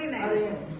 Amen.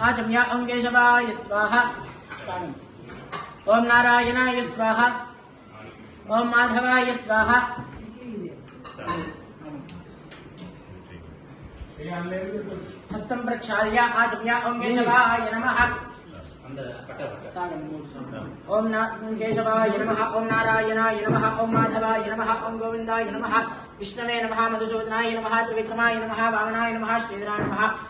आचम्य ओं स्वाहा ओम नारायणाय स्वाहा ओम माधवाय स्वाहा हस्तम प्रक्षाल्य आचम्य ओं नमः। ओम केशवाय नमः। ओम नारायणाय नमः। ओम माधवाय नमः। ओम गोविन्दाय नमः। विष्णवे नमः। मधुसूदनाय नमः। त्रिविक्रमाय नमः। वामनाय नमः। श्रीधराय नमः।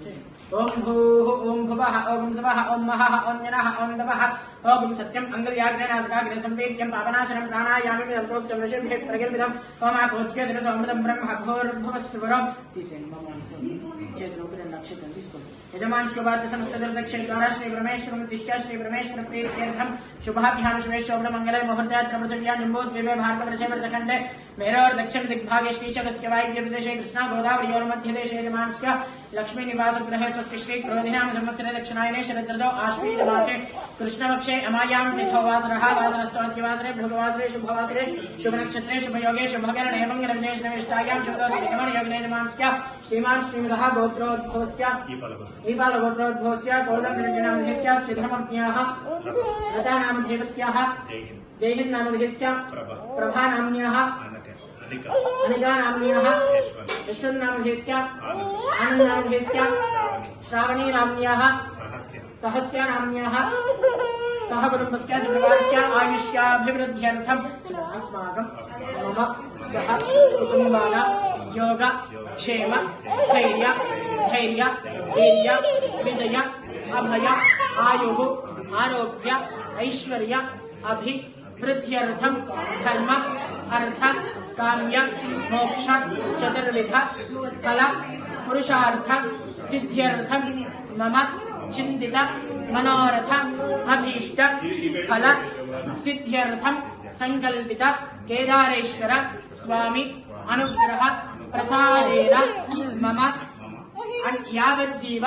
ఓం భూః ఓం భువ ఓం స్వః ఓం మహ ఓం జన ఓం తపః ఓం సత్యం అంగల్యాగ్రనాసకాగ్ర సంవేద్యం పాపనాశనం ప్రాణాయామి విదం ప్రోక్తం ఋషిభిः ప్రగల్భిదం ఓమాపోత్యేతర సమృతం బ్రహ్మ భూర్భువస్సువరం తీసేయండి మమ్మ అనుకోండి చేతిలోకి రెండు నక్షత్రం తీసుకోండి. यजमान शुभाद शुभादशमस्तदर्दक्षै द्वाराश्री ब्रह्मेश्वरं तिष्ठाश्री ब्रह्मेश्वर मुहूर्त शुभाभ्यां शुभेश्वभ्रमङ्गले द्वीपे भारत जम्बूद्वीपे भारतवर्षे मेरे और दक्षिण दिग्भागे श्रीशकस्य वायव्यप्रदेशे कृष्णा, गोदावरी, और मध्य देश, यजमान लक्ष्मी, निवास ग्रह स्वस्थ श्री क्रोधिनां संवत्सरे दक्षिणायने, शरदर्दौ आश्वीज मासे कृष्णपक्षे, अमायां तिथो वासरः वासरस्त्वाद्यवासरे शुभ शुभवासरे शुभनक्षत्रे, शुभयोगे, शुभकरणे मङ्गलविजयश्रविष्टायां शुभदोषे यजमान योगिने यजमानस्य श्रीमान् श्रीमदः गोत्रोद्भवस्य ईपालगोत्रोद्भवस्य गोदम्बिरजनामध्यस्य श्रीधर्मज्ञाः लतानामध्येवस्याः जयहिन् नामध्यस्य प्रभा। नाम्न्याः अनिका नाम्न्याः श्रावणी। नाम्न्याः सहस्या। नाम्न्याः सह कुटुम्बस्य आयुष्याभिवृद्ध्यर्थम् अस्माकं। मम सह कुटुम्बानां योग क्षेम स्थैर्य धैर्य वीर्य विजय अभय आयुः आरोग्य ऐश्वर्य अभिवृद्ध्यर्थं धर्म अर्थ काम्य मोक्ष चतुर्विध फल पुरुषार्थ सिद्ध्यर्थं मम चिन्तित मनोरथ अभीष्ट फल सिद्ध्यर्थं सङ्कल्पित केदारेश्वर स्वामी अनुग्रह प्रसादेन मम। यावज्जीव।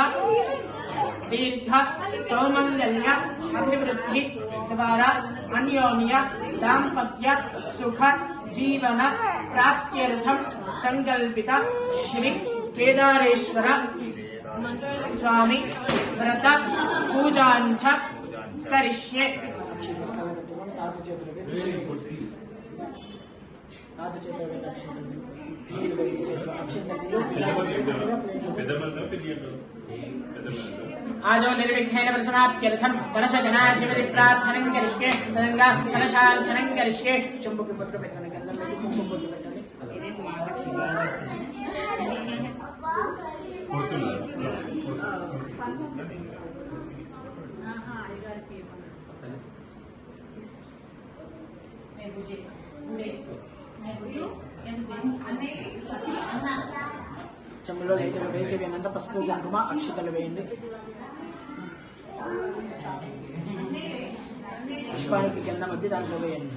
दीर्घ सौमङ्गल्य अभिवृद्धि द्वारा अन्योन्य दाम्पत्य सुख जीवन प्राप्त्यर्थं सङ्कल्पित श्री केदारेश्वर। स्वामी व्रत पूजाञ्च करिष्ये। आदो निर्विघ्नेन प्रसमाप्त्यर्थम दशजनाधिपति प्रार्थनं करिष्ये तदङ्गा सनशार्चनं करिष्ये। చెంబులో లైట్గా వేసి వేయనంత పసుపు కుంకుమ అక్షతలు వేయండి. పుష్పానికి కింద మధ్య దాంట్లో వేయండి.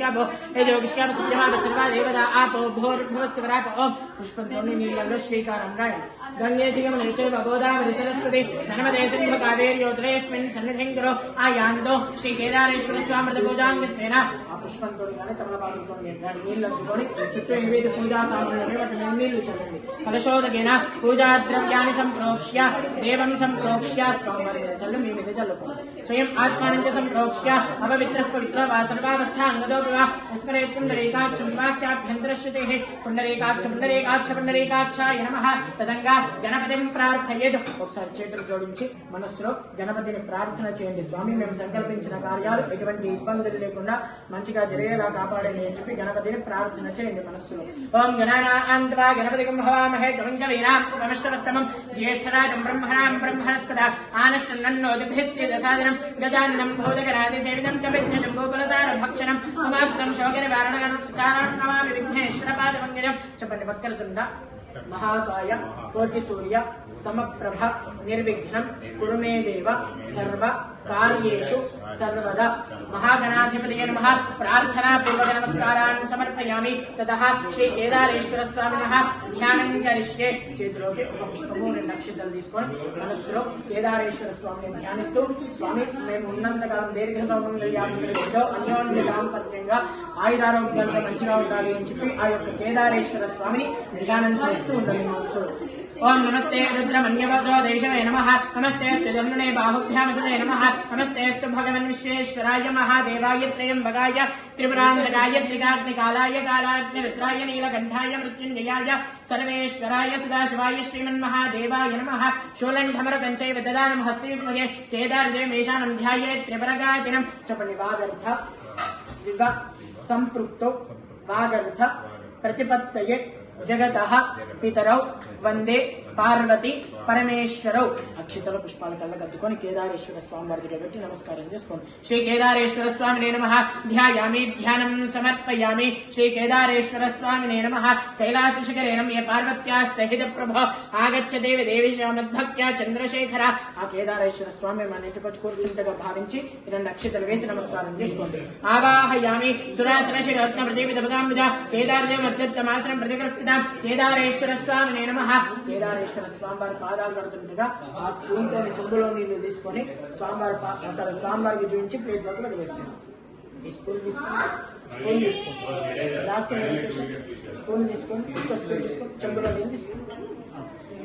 यजोगिष्याभो यजोगिष्याभ सत्यमाभ सर्वा देवदा आपो भोर्भो स्वराप ओम पुष्पद्रोणी नीलगो श्रीकारं राय गंगे जिगमने चैव गोदावरी सरस्वती नर्मदे सिंधु कावेर्योदरेऽस्मिन् सन्निधिं करो आयान्दो श्रीकेदारेश्वर स्वामृत पूजाङ्गित्वेन పుష్పంతో కానీ తమలపాకులతో కానీ నీళ్ళు అందుకొని చుట్టూ ఏవైతే పూజా సామాన్లు ఉన్నాయో వాటి మీద నీళ్ళు చల్లండి. కలశోదగిన పూజా ద్రవ్యాన్ని సంప్రోక్ష్య దేవం సంప్రోక్ష్య స్వామి చల్లు మీ మీద చల్లుకోండి. స్వయం ఆత్మానం సంప్రోక్ష్య అపవిత్ర పవిత్ర వా సర్వావస్థా అంగదోపి వా విస్మరే పుండరీకాక్షం స్వాఖ్యాభ్యంతరశ్రుతే పుండరీకాక్ష పుండరీకాక్ష పుండరీకాక్షాయ నమ. తదంగా గణపతిని ప్రార్థయేదు. ఒకసారి చేతులు జోడించి మనస్సులో గణపతిని ప్రార్థన చేయండి. స్వామి మేము సంకల్పించిన కార్యాలు ఎటువంటి ఇబ్బందులు లేకుండా మంచి మంచిగా జరిగేలా కాపాడండి అని చెప్పి గణపతిని ప్రార్థన చేయండి మనస్సులో. ఓం గణానాంతవా గణపతి కుంభవామహే కవంజ వీరాం ఉపమష్టమస్తమం జ్యేష్ఠరాజం బ్రహ్మణాం బ్రహ్మణస్పద ఆనష్టన్నోదిభిశ్రీదసాదనం గజాన్నం భూతకరాది సేవితం చ విచ్చజం గోకులసార భక్షణం. ఉమాస్తం శోక నివారణం నమామి విఘ్నేశ్వర పాదమంగజం చెప్పండి భక్తులతుండ. మహాకాయ కోటి సూర్య సమప్రభ నిర్విఘ్నం కురుమే దేవ సర్వ కార్యేషు సర్వదా. మహాగణాధిపతయ నమ. ప్రార్థనా పూర్వక నమస్కారాన్ సమర్పయామి. తతః శ్రీ కేదారేశ్వర స్వామిన ధ్యానం కరిష్యే. చేతిలోకి ఒక పుష్పము రెండు నక్షత్రాలు తీసుకొని మనస్సులో కేదారేశ్వర స్వామిని ధ్యానిస్తూ స్వామి మేము ఉన్నంతకాలం దీర్ఘ సౌమందర్యాభివృద్ధిలో అన్యోన్య దాంపత్యంగా ఆయురారోగ్యాలతో మంచిగా ఉండాలి అని చెప్పి ఆ యొక్క కేదారేశ్వర స్వామిని ధ్యానం చేస్తూ ఉండాలి మనస్సులో. ఓం నమస్తే రుద్రమన్యవతో దేశమే నమ. నమస్తే స్థిజన్మనే బాహుభ్యామదే నమ. नमस्तेऽस्तु भगवन् विश्वेश्वराय महादेवाय त्र्यम्बकाय त्रिपुरान्तकाय त्रिकाग्निकालाय कालाग्निरुद्राय, नीलकण्ठाय मृत्युंजयाय सर्वेश्वराय सदाशिवाय श्रीमन्महादेवाय नमः। शूलण्ठमरपञ्चैव ददानं हस्तिविद्मगे केदारदेवमेषानं ध्याये त्रिपरकातिनं चपणिवागर्थ विव सम्पृक्तो वागर्थ प्रतिपत्तये जगतः पितरौ वंदे పార్వతి పరమేశ్వరవు అక్షితల పుష్పాల కళ్ళ కత్తుకొని కేదారేశ్వర స్వామి వారి దగ్గర పెట్టి నమస్కారం చేసుకోండి. శ్రీ కేదారేశ్వర స్వామి నమ. ధ్యాయామి ధ్యానం సమర్పయామి. శ్రీ కేదారేశ్వర స్వామి నమ. కైలాస శిఖరేణం ఏ పార్వత్యా సహిత ప్రభో. ఆగచ్చ దేవి దేవిశామద్భక్త్యా చంద్రశేఖర. ఆ కేదారేశ్వర స్వామి మన ఇంటికి వచ్చి కూర్చుంటగా భావించి రెండు అక్షతలు వేసి నమస్కారం చేసుకోండి. ఆవాహయామి సురాసన శిరత్న ప్రదీపిత పదాంబుజ కేదారదేవ మధ్యమాసనం ప్రతిగ్రస్తుతాం కేదారేశ్వర స్వామినే నమ. కేదారేశ్వర స్వామివారి పాదాలు పడుతుండగా ఆ స్పూన్తో చెంబులో నీళ్ళు తీసుకొని స్వామివారి అక్కడ స్వామివారికి చూపించి ప్లేట్లోకి వదిలేసాను ఈ స్పూన్ తీసుకొని స్పూన్ తీసుకోండి లాస్ట్ స్పూన్ తీసుకొని ఇంకో స్పూన్ తీసుకొని చెంబులో నీళ్ళు తీసుకొని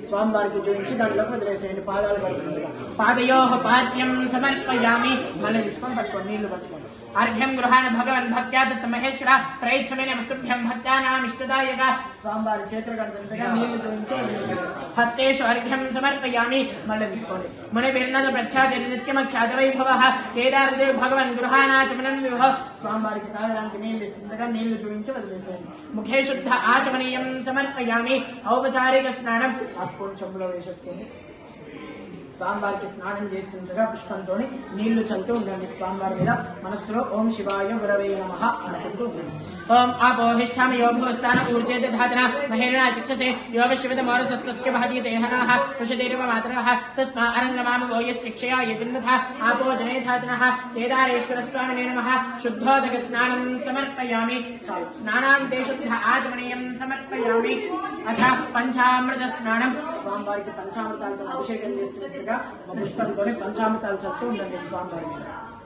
స్వామివారికి చూపించి దానిలోకి వదిలేసేయండి పాదాలు పడుతుండగా పాదయోహ పాద్యం సమర్పయామి మళ్ళీ తీసుకొని పట్టుకోండి నీళ్ళు పట్టుకోండి. అర్ఘ్యం గృహాణ భగవన్ భక్త్యా దత్త మహేశ్వర ప్రయచ్చమైన వస్తుభ్యం భక్త్యానామిష్టదాయక. స్వామివారి చేతులు కడుతుండగా నీళ్ళు చూపించి వదిలేసేయండి. హస్తేషు అర్ఘ్యం సమర్పయామి. మళ్ళీ తీసుకోండి. ముని బిర్నద ప్రఖ్యాతి నిత్యమఖ్యాత వైభవ కేదారదేవ్ భగవన్ గృహానాచమనం విభవ స్వామివారికి తాగడానికి నీళ్ళు ఇస్తుండగా నీళ్ళు చూపించి వదిలేసేయండి. ముఖే శుద్ధ ఆచమనీయం సమర్పయామి. ఔపచారిక స్నానం. ఆ స్పూన్ చెంబులో వేసేసుకోండి. స్వామివారికి స్నానం చేస్తుండగా పుష్పంతో నీళ్ళు చల్లుతూ ఉండండి స్వామివారి మీద. మనస్సులో ఓం శివాయ గురవే నమ అనుకుంటూ ఉండండి. ఓం ఆపోహిష్టామ యోభవస్థాన ఊర్జేత ధాతన మహేరణ చిక్షసే. యోగ శివత మోరసస్తస్య భజి దేహనాః పుషదేవ మాతరః. తస్మా అరంగమామ గోయ శిక్షయా యజన్మథ ఆపో జనే ధాతనః. కేదారేశ్వర స్వామినే నమః. శుద్ధోదక స్నానం సమర్పయామి. స్నానాంతే శుద్ధ ఆచమనీయం సమర్పయామి. అథ పంచామృత స్నానం. స్వామివారికి పంచామృతాలతో అభిషేకం ಪಂಚಾಮೃತ ಅಲ್ಲಿ ಸತ್ತು ನನಗೆ ಸ್ವಾಮಿ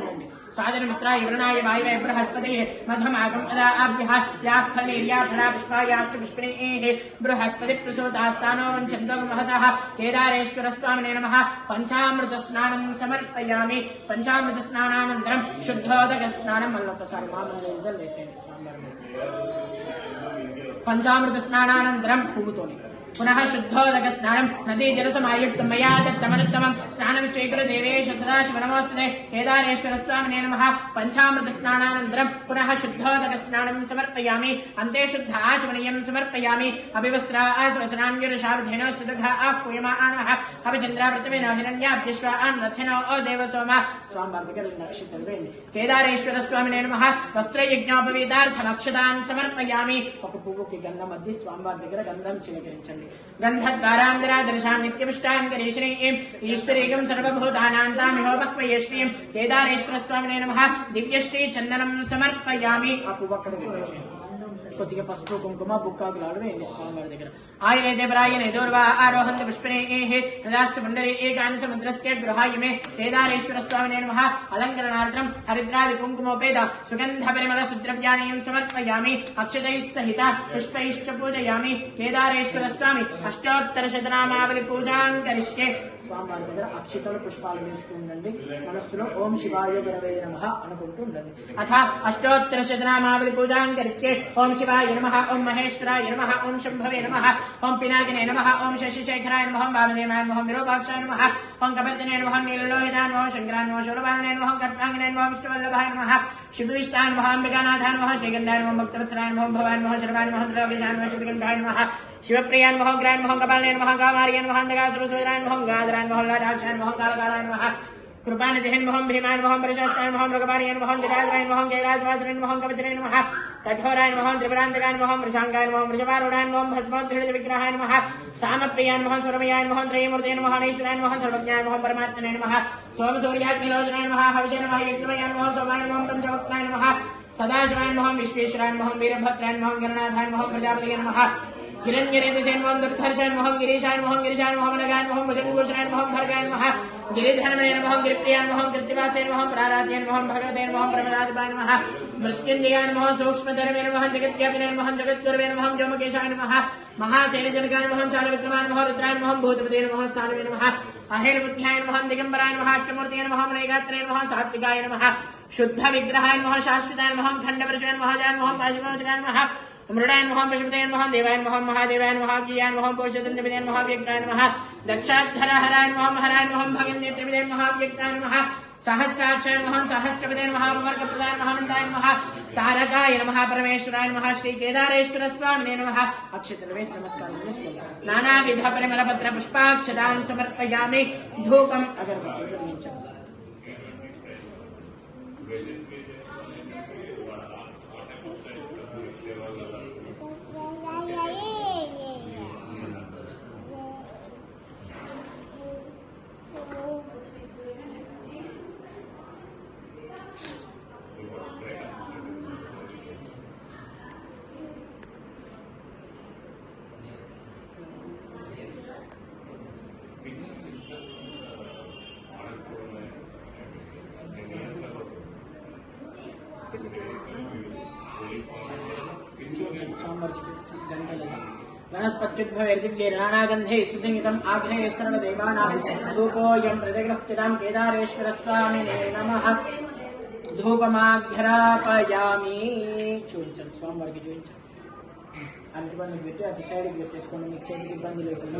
ఉండండి స్వాదనమిత్ర యువనాయ వాయువే బృహస్పతి మధమాగం అదాభ్య యాఫలేర్యా ఫలాపుష్పాయాష్ట పుష్పిణే బృహస్పతి ప్రసూతాస్థానో వంచందోగమహస కేదారేశ్వర స్వామినే నమ పంచామృత స్నానం సమర్పయామి పంచామృత స్నానానంతరం శుద్ధోదక స్నానం మళ్ళీ ఒకసారి మామూలు పంచామృత స్నానానంతరం పువ్వుతోనే. పునః శుద్ధోదక స్నానం నదీ జలసమాయుక్తం మయా దత్తమనుత్తమం స్నానం స్వీకృత దేవేశ సదాశివ నమోస్తుతే కేదారేశ్వర స్వామినే నమః పంచామృత స్నానానంతరం పునః శుద్ధోదక స్నానం సమర్పయామి అంతే శుద్ధ ఆచమనీయం సమర్పయామి అభివస్త్ర ఆశ్వసనాంగిరశాబ్ధేన స్థితః ఆహ్వయమానః అభిచంద్ర పృథివీన హిరణ్యాభ్యశ్వ అన్నథినో ఓ దేవ సోమ స్వామి నక్షత్రం కేదారేశ్వర స్వామినే నమః వస్త్రయజ్ఞోపవీతార్థమక్షతాన్ సమర్పయామి ఒక పువ్వుకి గంధం అద్ది స్వామివారి దగ్గర గంధం చిలకరించండి सन्ति गन्धद्वारान्तरादृशां नित्यमिष्टान्तरेश्रीं ईश्वरीकं सर्वभूतानान्तामिहोपक्वये श्रीं केदारेश्वरस्वामिने नमः। दिव्यश्रीचन्दनं కొద్దిగా పసుపు కుంకుమ బుక్కాకులాడు వేయండి స్వామివారి దగ్గర. ఆయనైతే ప్రాయనే దూర్వా ఆరోహంత పుష్పణేః నదాష్ట మండలి ఏకాని సముద్రస్కే గృహాయ మే కేదారేశ్వర స్వామినే నమః అలంకరణార్థం హరిద్రాది కుంకుమోపేత సుగంధ పరిమళ సుద్రవ్యానీయం సమర్పయామి అక్షతైః సహిత పుష్పైశ్చ పూజయామి కేదారేశ్వర స్వామి అష్టోత్తర శతనామావళి పూజాం కరిష్కే స్వామివారి దగ్గర అక్షతలు పుష్పాలు వేస్తూ ఉండండి. మనస్సులో ఓం శివాయ గురవే నమః అనుకుంటూ ఉండండి. అథ అష్టోత్తర శతనామావళి పూజాం కరిష్కే ఓం शिवाय नमः ओम महेश्वराय नमः ओम शंभवे नमः ओम पिनाकिने नमः ओम शशिशेखराय नमः ओम वामदेवाय नमः ओम विरूपाक्षाय नमः ओम कपतिने नमः ओम नीललोहिताय नमः ओम शंकराय नमः शूलपालने नमः ओम कट्टांगिने नमः ओम विष्णुवल्लभाय नमः शिवविष्टाय नमः अम्बिकानाथाय नमः श्रीगंधाय नमः भक्तवत्सलाय नमः ओम भवाय नमः शर्वाय नमः द्रविशाय नमः शिवगंधाय नमः शिवप्रियान मोहं ग्रान मोहं कपालयन मोहं गावारियन मोहं दगा सुरसुरान मोहं गादरान मोहं लाडाक्षान मोहं कृपा जहन महम भीमान महम मोहम महम मोहम यन महम दिराजरायन महम मोहम जयराजवासरन महम कवचरन महा कठोरायन मोहम त्रिपुरांतकायन मोहम वृषांगायन मोहम वृषभारूढ़ान मोहम भस्मोद्धृत विग्रहायन महा साम प्रियान मोहम सुरमयान मोहम त्रयमूर्तयन मोहन महम सर्वज्ञान महम परमात्मनायन महा सोम सूर्याग्निलोचनायन महा हविषन महा यज्ञमयान महम सोमायन महम पंचवक्तायन महा सदाशिवायन महम विश्वेश्वरायन महम वीरभद्रायन महम गणनाथायन महम प्रजापतियन महा गिरञ्जनेतिशेन् मोहं दुर्धर्षान् मोहं गिरीशान् मोहं गिरीशान् मोहं नगान् मोहं भुजङ्गोषान् मोहं भर्गान् मोहं गिरिधर्मणे मोहं गिरिप्रियान् मोहं कृत्तिवासेन् मोहं प्राराध्यन् मोहं भगवतेन् मोहं प्रमदादिपान् मोहः मृत्युञ्जयान् मोहं सूक्ष्मधर्मेण मोहं जगत्यापिनेन् मोहं जगद्गुर्वेन् मोहं व्योमकेशान् मोहः महासेनजनकान् मोहं चालविक्रमान् मोहं रुद्रान् मोहं भूतपतेन मोहं स्थानवे नमः अहिर्बुद्ध्याय मोहं दिगम्बराय नमः अष्टमूर्तये मोहं नैगात्रे मोहं सात्विकाय नमः शुद्ध विग्रहाय मोहं शाश्वताय मोहं खण्डपरशुवान् महाजान् मोहं काशिमोचकान् मोहं मृडायन महा पशुपतयन महा, देवायन महा, महादेवायन महा मोहम महा मोहम देवायन महा व्यक्तायन महा दक्षाधर हरायन महा महारायन महा भगिन नेत्र विदेन महा व्यक्तायन महा सहस्राक्षर मोहम सहस्रपदयन महावर्ग प्रधान महानंदाय महा, तारकाय नमः, परमेश्वराय नमः श्री केदारेश्वर स्वामिने नमः अक्षत नमः नमस्कार। नाना विध परिमल पत्र पुष्पाक्षदान समर्पयामि, धूपम अगरबत्ती नानागन्धे सुसंयुतम् आग्नेये सर्वदेवानां धूपोऽयं प्रतिगृह्यतां केदारेश्वरस्वामिने नमः ధూపమాఘ్రాపయామి చూపించండి స్వామివారికి చూపించండి అటు బంధుకు పెట్టి అటు సైడ్కి పెట్టేసుకోండి మీకు చేతికి ఇబ్బంది లేకుండా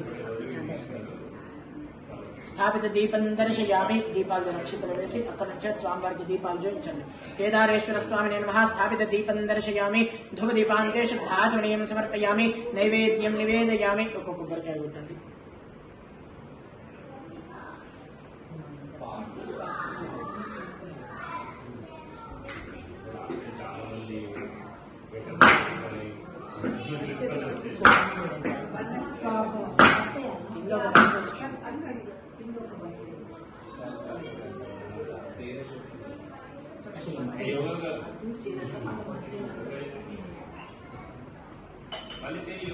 स्थापित दीपं दर्शयामि दीपाल जो नक्षत्र में से अपर नक्षत्र स्वामवार दीपाल जो इच्छा केदारेश्वर स्वामी नम। स्थापित दीपं दर्शिया ध्रुव दीपांते श्रद्धाचरणीय समर्पयाम नैवेद्यम। निवेदयामि उपकुकर మళ్ళీ చేయి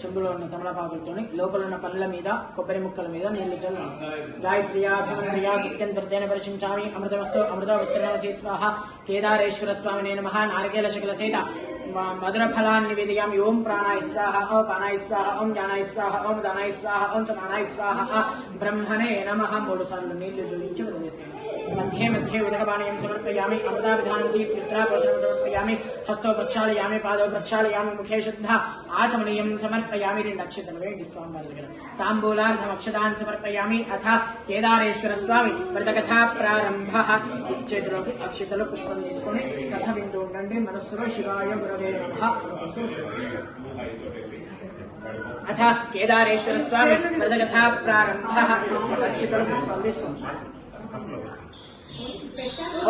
చెంబులో ఉన్న తమలపాకులతో లోపల ఉన్న పండ్ల మీద కొబ్బరి ముక్కల మీద నీళ్ళు చల్లు గాయత్ర్యాభిమంత్రియా సత్యం త్రితేన పరిశించామి అమృతమస్తు అమృతవస్త్రనాశీ స్వాహ కేదారేశ్వర స్వామినే నమ నారికేల శకల సీత మధుర ఫలాన్ని నివేదయామి ఓం ప్రాణాయ స్వాహ ఓం పానాయ స్వాహ ఓం జ్ఞానాయ స్వాహ ఓం దానాయ స్వాహ ఓం సమానాయ స్వాహ బ్రహ్మణే నమ మూడు సార్లు నీళ్ళు జోడించి వదిలేసాను మధ్యే మధ్యే ఉదకపానీయం సమర్పయామి అమృతా అమృతాభిధానం సీత్రాపోషణం సమర్పయామి హస్తో ప్రక్షాళయామి పాదో ప్రక్షాళయామి ముఖే శుద్ధ ఆచమనీయం సమర్పయామి రెండు అక్షతలు వేయండి స్వామి వారి దగ్గర తాంబూలార్థం అక్షతాన్ని సమర్పయామి అథ కేదారేశ్వర స్వామి వ్రతకథా ప్రారంభ చేతిలోకి అక్షతలు పుష్పం తీసుకొని కథ వింటూ ఉండండి మనస్సులో శివాయ గురవే अथ केदारेश्वरस्वामी मृदकथा प्रारम्भः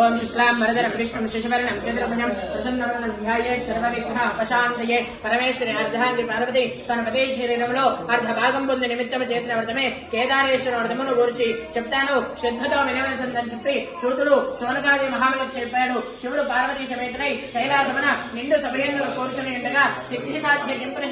ఓం శుక్లాం వరదరం కృష్ణం శశివరణం చంద్రమణం ప్రసన్నవదనం ధ్యాయేత్ సర్వవిఘ్న ఉపశాంతయే పరమేశ్వరి అర్ధాంగి పార్వతి తన పదే శరీరంలో అర్ధ భాగం పొంది నిమిత్తము చేసిన వ్రతమే కేదారేశ్వర వ్రతమును గురించి చెప్తాను శ్రద్ధతో వినవలసిందని చెప్పి సూతుడు శోనకాది మహాములకు చెప్పాడు శివుడు పార్వతీ సమేతనై కైలాసమున నిండు సభయంలో కూర్చుని ఉండగా సిద్ధి సాధ్య కింపున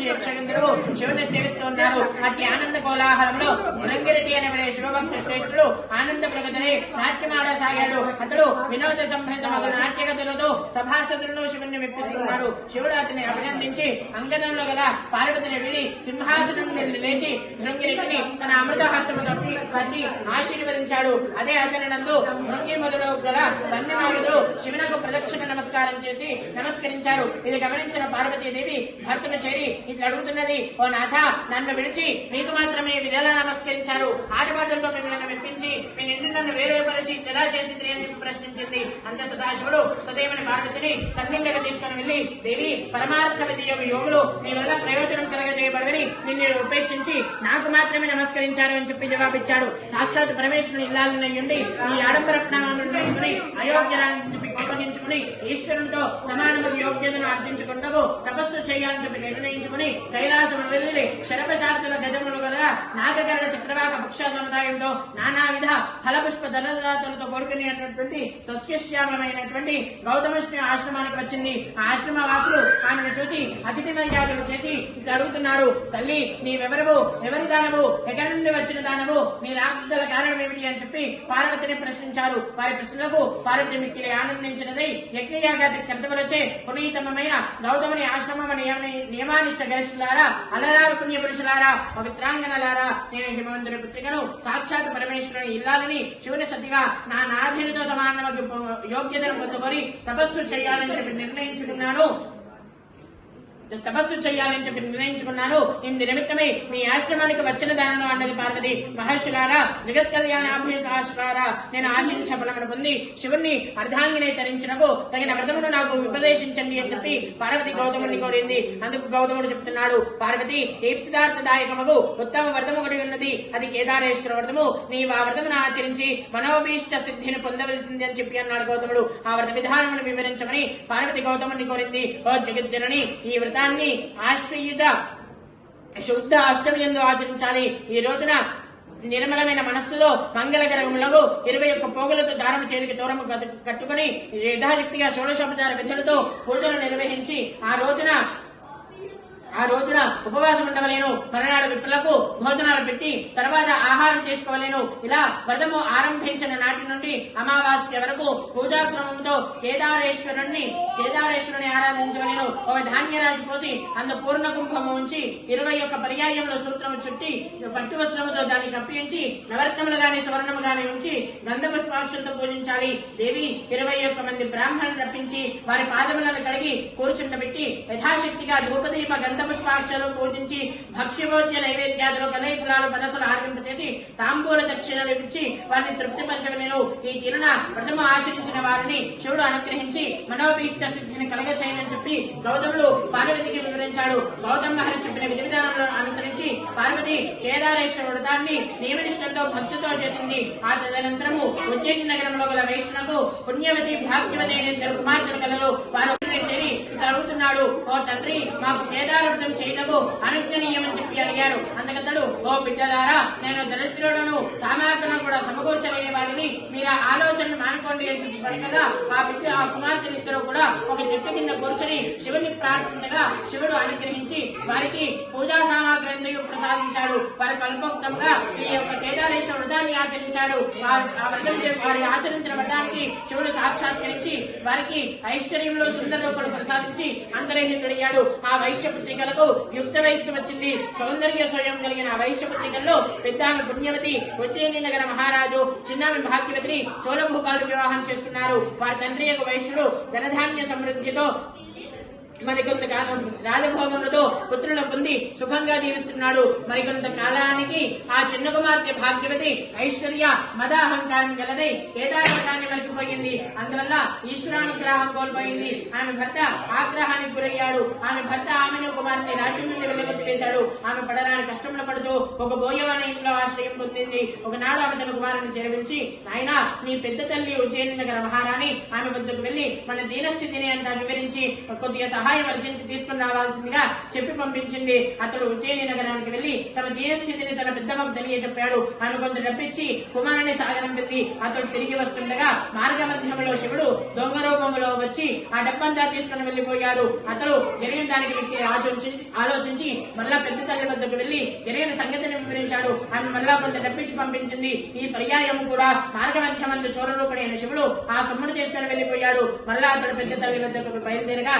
శివుని సేవిస్తున్నారు అట్టి ఆనంద కోలాహలంలో భృంగిరెడ్డి అనబడే శివభక్త శ్రేష్ఠుడు ఆనంద ప్రగతిని నాట్యమాడసాగాడు అతడు వినోద సంభరిత మగ నాట్యగతులతో సభాసదులను శివుణ్ణి మెప్పిస్తున్నాడు. శివుడు అతని అభినందించి అంగదంలో గల పార్వతిని విడి సింహాసనం నుండి లేచి భృంగిరెడ్డిని తన అమృత హస్తము తప్పి కట్టి ఆశీర్వదించాడు. అదే అతని నందు భృంగి మొదలు గల ధన్యవాదులు శివునకు ప్రదక్షిణ నమస్కారం చేసి నమస్కరించారు. ఇది గమనించిన పార్వతీదేవి భర్తను చేరి ఇట్లా అడుగుతున్నది ఓ నాథ నన్ను విడిచి మీకు మాత్రమే విరలా నమస్కరించారు. ఆటపాటలతో మిమ్మల్ని మెప్పించి మీ నిన్ను నన్ను వేరుపరిచి ఎలా చేసింది అని ప్రశ్నించింది. అంత సదాశివుడు సదేవుని పార్వతిని సన్నిండగా తీసుకుని వెళ్ళి దేవి పరమార్థపతి యొక్క యోగులు నీ వల్ల ప్రయోజనం కలగజేయబడవని నిన్ను ఉపేక్షించి నాకు మాత్రమే నమస్కరించారు అని చెప్పి జవాబిచ్చాడు. సాక్షాత్ పరమేశ్వరుని ఇల్లాలని ఉండి ఈ ఆడంబర ప్రణామాలను తీసుకుని చెప్పి గొప్పగించుకుని ఈశ్వరునితో సమానమైన యోగ్యతను అర్జించుకుంటూ తపస్సు చేయాలని చెప్పి నిర్ణయించుకుని కైలాసం వెళ్ళి శరపశాబ్దుల గజములు గల నాగగరుడ చక్రవాక పక్ష సముదాయంతో నానా విధ ఫలపుష్ప ధనదాతులతో కోరుకునేటటువంటి సస్యశ్యామలమైనటువంటి గౌతమశ్రీ ఆశ్రమానికి వచ్చింది. ఆ ఆశ్రమ వాసులు ఆమెను చూసి అతిథి మర్యాదలు చేసి ఇట్లా అడుగుతున్నారు తల్లి నీవెవరవు? ఎవరి దానవు ఎక్కడి నుండి వచ్చిన దానవు నీ రాకగల కారణం ఏమిటి? అని చెప్పి పార్వతిని ప్రశ్నించారు. వారి ప్రశ్నలకు పార్వతి మిక్కిలి ఆనందించినదై. యజ్ఞయాగాది కర్తవులచే పునీతమైన గౌతముని ఆశ్రమం నియమానిష్ట గరిష్ఠులారా అలరారు పుణ్య పురుషులారా పవిత్రాంగనలారా నేను హిమవంతుని పుత్రికను సాక్షాత్ పరమేశ్వరుని ఇల్లాలని శివుని సతిగా నా నాభినితో సమానమైన యోగ్యతను పొందుకొని తపస్సు చేయాలని చెప్పి నిర్ణయించుకున్నాను. తపస్సు చేయాలని చెప్పి నిర్ణయించుకున్నాను. ఇందు నిమిత్తమే మీ ఆశ్రమానికి వచ్చిన దానిలో అన్నది పార్వతి మహర్షులారా జగత్ కళ్యాణాభిలాషులారా నేను ఆశించ ఫలమును పొంది శివుణ్ణి అర్ధాంగిని తరించినకు తగిన వ్రతమును నాకు ఉపదేశించండి అని చెప్పి పార్వతి గౌతముని కోరింది. అందుకు గౌతముడు చెప్తున్నాడు పార్వతి ఈప్సిదార్థదాయకముగు ఉత్తమ వ్రతము ఒకటి ఉన్నది. అది కేదారేశ్వర వ్రతము. నీవు ఆ వ్రతమును ఆచరించి మనోభీష్ట సిద్ధిని పొందవలసింది అని చెప్పి అన్నాడు గౌతముడు. ఆ వ్రత విధానమును వివరించమని పార్వతి గౌతముని కోరింది. ఓ జగజ్జనని ఈ వ్రత వ్రతాన్ని ఆశ్రయుజ శుద్ధ అష్టమి ఎందు ఆచరించాలి. ఈ రోజున నిర్మలమైన మనస్సులో మంగళకరములకు ఇరవై ఒక్క పోగులతో దారము చేతికి దూరము కట్టు- కట్టుకుని యథాశక్తిగా షోడశోపచార విధులతో పూజలు నిర్వహించి ఆ రోజున ఆ రోజున ఉపవాసం ఉండవలేను. మరనాడు విప్పులకు భోజనాలు పెట్టి తర్వాత ఆహారం చేసుకోవలేను. ఇలా వ్రతము ఆరంభించిన నాటి నుండి అమావాస్య వరకు పూజాక్రమంతో కేదారేశ్వరుణ్ణి కేదారేశ్వరుని ఆరాధించవలేను. ఒక ధాన్య రాశి పోసి అందు పూర్ణ కుంభము ఉంచి ఇరవై ఒక్క పర్యాయంలో సూత్రము చుట్టి పట్టు వస్త్రముతో దాన్ని కప్పించి నవరత్నములు గాని సువర్ణము గాని ఉంచి గంధ పుష్పాక్షులతో పూజించాలి. దేవి ఇరవై ఒక్క మంది బ్రాహ్మణులు రప్పించి వారి పాదములను కడిగి కూర్చుండబెట్టి యథాశక్తిగా ధూపదీప గంధ పుష్పాక్షలు పూజించి భక్ష్యభోజ్య నైవేద్యాదులు కలయి ఫలాలు మనసులు ఆరంభింపచేసి తాంబూల దక్షిణలు ఇచ్చి వారిని తృప్తిపరచవలేను ఈ తిరుణ వ్రతము ఆచరించిన వారిని శివుడు అనుగ్రహించి మనోభీష్ట సిద్ధిని కలగ చేయమని చెప్పి గౌతముడు పార్వతికి వివరించాడు. గౌతమ మహర్షి చెప్పిన విధి విధానాలను అనుసరించి పార్వతి కేదారేశ్వర వ్రతాన్ని నియమనిష్టంతో భక్తితో చేసింది. ఆ తదనంతరము ఉజ్జయిని నగరంలో గల వైష్ణకు పుణ్యవతి భాగ్యవతి అనే ఇద్దరు కుమార్తెలు కలలు వారు అడుగుతున్నాడు ఓ తండ్రి మాకు కేదార వ్రతం చేయటకు అనుజ్ఞనీయమని చెప్పి అడిగారు. అందుకతడు ఓ బిడ్డలారా నేను దరిద్రులను సామాజికను కూడా సమకూర్చలేని వారిని మీరు ఆలోచన ఆలోచనలు మానుకోండి అని చెప్పి పలికగా ఆ బిడ్డ ఆ కుమార్తెలు ఇద్దరు కూడా ఒక చెట్టు కింద కూర్చొని శివుని ప్రార్థించగా శివుడు అనుగ్రహించి వారికి పూజా సామాగ్రి అంతయు ప్రసాదించాడు. వారి కల్పోక్తంగా ఈ యొక్క కేదారేశ్వర వ్రతాన్ని ఆచరించాడు. వారు ఆ వ్రతం వారి ఆచరించిన వ్రతానికి శివుడు సాక్షాత్కరించి వారికి ఐశ్వర్యంలో సుందర ప్రసాదించాడు. ప్రసాదించి అంతర్హితుడయ్యాడు ఆ వైశ్య పుత్రికలకు యుక్త వయస్సు వచ్చింది. సౌందర్య స్వయం కలిగిన ఆ వైశ్య పుత్రికల్లో పెద్దామె పుణ్యవతి ఉజ్జయిని నగర మహారాజు చిన్నామె భాగ్యవతిని చోళభూపాలు వివాహం చేసుకున్నారు వారి తండ్రి యొక్క వైశ్యుడు ధనధాన్య సమృద్ధితో మరికొంత కాలం రాజభోగములతో పుత్రులను పొంది సుఖంగా జీవిస్తున్నాడు. మరికొంత కాలానికి ఆ చిన్న కుమార్తె భాగ్యవతి ఐశ్వర్య మదాహంకారం గలదై కేదారవతాన్ని మరిచిపోయింది అందువల్ల ఈశ్వరానుగ్రహం కోల్పోయింది. ఆమె భర్త ఆగ్రహానికి గురయ్యాడు. ఆమె భర్త ఆమెను కుమార్తె రాజ్యం నుండి వెళ్ళగొట్టివేశాడు ఆమె పడరాని కష్టములు పడుతూ ఒక బోయవన ఇంట్లో ఆశ్రయం పొందింది. ఒకనాడు ఆమె తన కుమారుని చేరవించి నాయన నీ పెద్ద తల్లి ఉజ్జయిని నగర మహారాణి ఆమె వద్దకు వెళ్ళి మన దీనస్థితిని అంతా వివరించి కొద్దిగా సహాయం అర్జించి తీసుకుని రావాల్సిందిగా చెప్పి పంపించింది. అతడు ఉజ్జయిని నగరానికి వెళ్ళి తమ దీనస్థితిని తన పెద్దమ్మకు తెలియజెప్పాడు ఆమె కొంత డబ్బిచ్చి కుమారుని సాగనంపింది అతడు తిరిగి వస్తుండగా మార్గ మధ్యంలో శివుడు దొంగ రూపంలో వచ్చి ఆ డబ్బంతా తీసుకుని వెళ్ళిపోయాడు అతడు జరిగిన దానికి ఆలోచించి ఆలోచించి మళ్ళా పెద్ద తల్లి వద్దకు వెళ్ళి జరిగిన సంగతిని వివరించాడు. ఆమె మళ్ళా కొంత డబ్బిచ్చి పంపించింది. ఈ పర్యాయం కూడా మార్గ మధ్యమందు చోరరూపడైన శివుడు ఆ సొమ్మును తీసుకుని వెళ్ళిపోయాడు మళ్ళా అతడు పెద్ద తల్లి వద్దకు బయలుదేరగా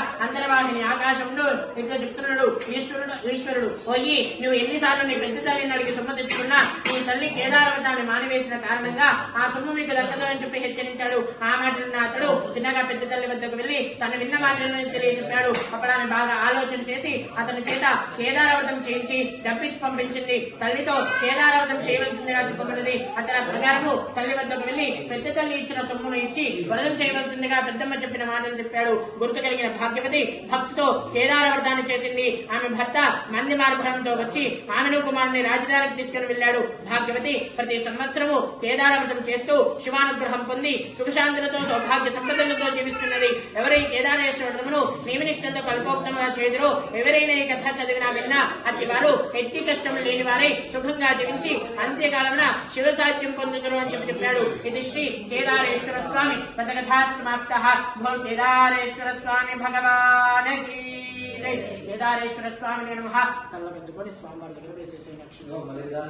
అంతర్వాహిని ఆకాశంలో ఇంకా చెప్తున్నాడు ఈశ్వరుడు ఈశ్వరుడు పోయి నువ్వు ఎన్నిసార్లు నీ పెద్ద తల్లిని అడిగి సొమ్ము తెచ్చుకున్నా నీ తల్లి కేదారవతాన్ని మానివేసిన కారణంగా ఆ సొమ్ము మీకు దక్కదు అని చెప్పి హెచ్చరించాడు. ఆ మాటలు అతడు చిన్నగా పెద్ద తల్లి వద్దకు వెళ్ళి తను విన్న మాటలను తెలియజెప్పాడు అప్పుడు ఆమె బాగా ఆలోచన చేసి అతని చేత కేదారవతం చేయించి డబ్బిచ్చి పంపించింది. తల్లితో కేదారవతం చేయవలసిందిగా చెప్పబడింది. అతని ప్రకారము తల్లి వద్దకు వెళ్ళి పెద్ద తల్లి ఇచ్చిన సొమ్మును ఇచ్చి వ్రతం చేయవలసిందిగా పెద్దమ్మ చెప్పిన మాటలు చెప్పాడు. గుర్తు కలిగిన భాగ్యవతి భక్తితో కేదారవ్రతాన్ని చేసింది. ఆమె భర్త మంది మార్గంతో వచ్చి ఆమెను కుమారుని రాజధానికి తీసుకుని వెళ్ళాడు భాగ్యవతి ప్రతి సంవత్సరము కేదారవ్రతం చేస్తూ శివానుగ్రహం పొంది సుఖశాంతులతో సౌభాగ్య సంపదలతో జీవిస్తున్నది. ఎవరై కేదారేశ్వరమును నియమనిష్టంతో కల్పోక్తంగా చేదురో ఎవరైనా ఈ కథ చదివినా విన్నా అతి వారు ఎట్టి కష్టములు లేని వారై సుఖంగా జీవించి అంత్యకాలమున శివ సాధ్యం పొందుతురు అని చెప్పి చెప్పాడు. ఇది శ్రీ కేదారేశ్వర స్వామి. కథకథా సమాప్త. భో కేదారేశ్వర స్వామి భగవాన్. కీ జై. కేదారేశ్వర స్వామి నమ కళ్ళబెట్టుకొని స్వామివారి దగ్గర వేసేసే లక్ష్యం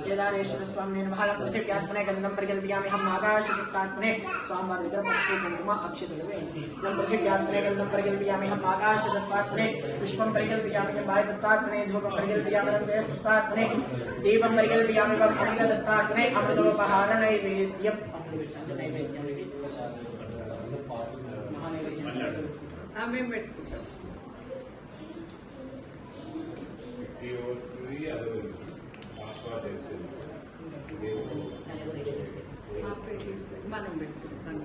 కేదారేశ్వర స్వామి నమ పృథివ్యాత్మనే గంధం పరిగల్పయామి హం ఆకాశయుక్తాత్మనే స్వామివారి దగ్గర పసుపు కుంకుమ అక్షతలు వేయండి ఇదం పృథివ్యాత్మనే గంధం పరిగల్పయామి హం ఆకాశదత్తాత్మనే పుష్పం పరిగల్పయామి హం వాయుదత్తాత్మనే ధూపం పరిగల్పయామి హం దేవదత్తాత్మనే దీపం పరిగల్పయామి హం అమృతదత్తాత్మనే అమృతోపహార నైవేద్యం అమృత నైవేద్యం మనం పెట్టుకుంటాం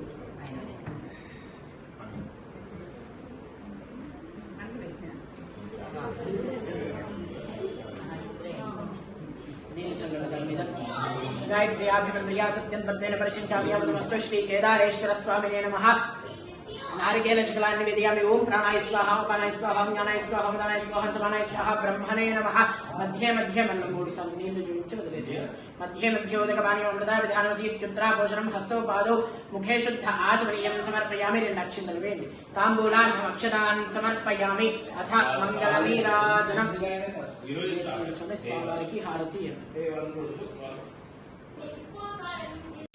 గాయత్రి అభిమంత్రియా సత్యం వర్తేన పరిశించామ్యామస్తు శ్రీ కేదారేశ్వర స్వామినే నమ. నారికేల శిఖలాన్ని నివేదయామి ఓం ప్రాణాయ స్వాహ ఉపానాయ స్వాహ జ్ఞానాయ స్వాహ ఉదానాయ స్వాహ సమానాయ స్వాహ బ్రహ్మణే నమః మధ్య మధ్య మల్ల మూడు సార్లు నీళ్ళు చూపించి వదిలేసేయాలి మధ్య మధ్య ఉదకపాని అమృత విధానం సీత్యుత్రా పోషణం హస్తో పాదో ముఖే శుద్ధ ఆచమనీయం సమర్పయామి రెండు అక్షింతలు వేయండి తాంబూలార్థం అక్షతాన్ సమర్పయామి అథ మంగళ నీరాజనం స్వామివారికి హారతి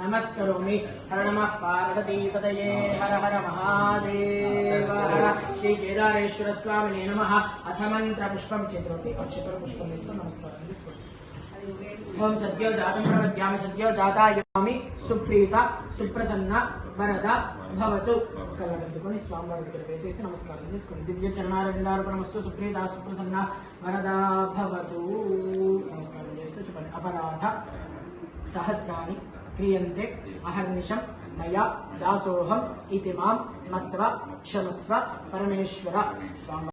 నమస్కరోమి. హర నమ పార్వతీపతయే. హర హర మహాదేవ. హర శ్రీ కేదారేశ్వర స్వామినే నమ. అథ మంత్ర పుష్పం చేతులు అక్షతర పుష్పం తీసుకొని నమస్కారం. తీసుకోండి ఓం సద్యో జాతం ప్రవద్యామి. సద్యో జాతాయామి. సుప్రీత సుప్రసన్న వరద భవతు. కళ్ళగద్దుకొని స్వామివారి దగ్గర వేసేసి నమస్కారం చేసుకోండి దివ్య చరణారవిందార్పణమస్తు సుప్రీత సుప్రసన్న వరద భవతు. నమస్కారం చేస్తూ చెప్పండి. అపరాధ సహస్రాన్ని క్రియంతే అహర్నిశం మయా దాసోహం ఇతి మాం మత్వ క్షమస్వ పరమేశ్వర. స్వామి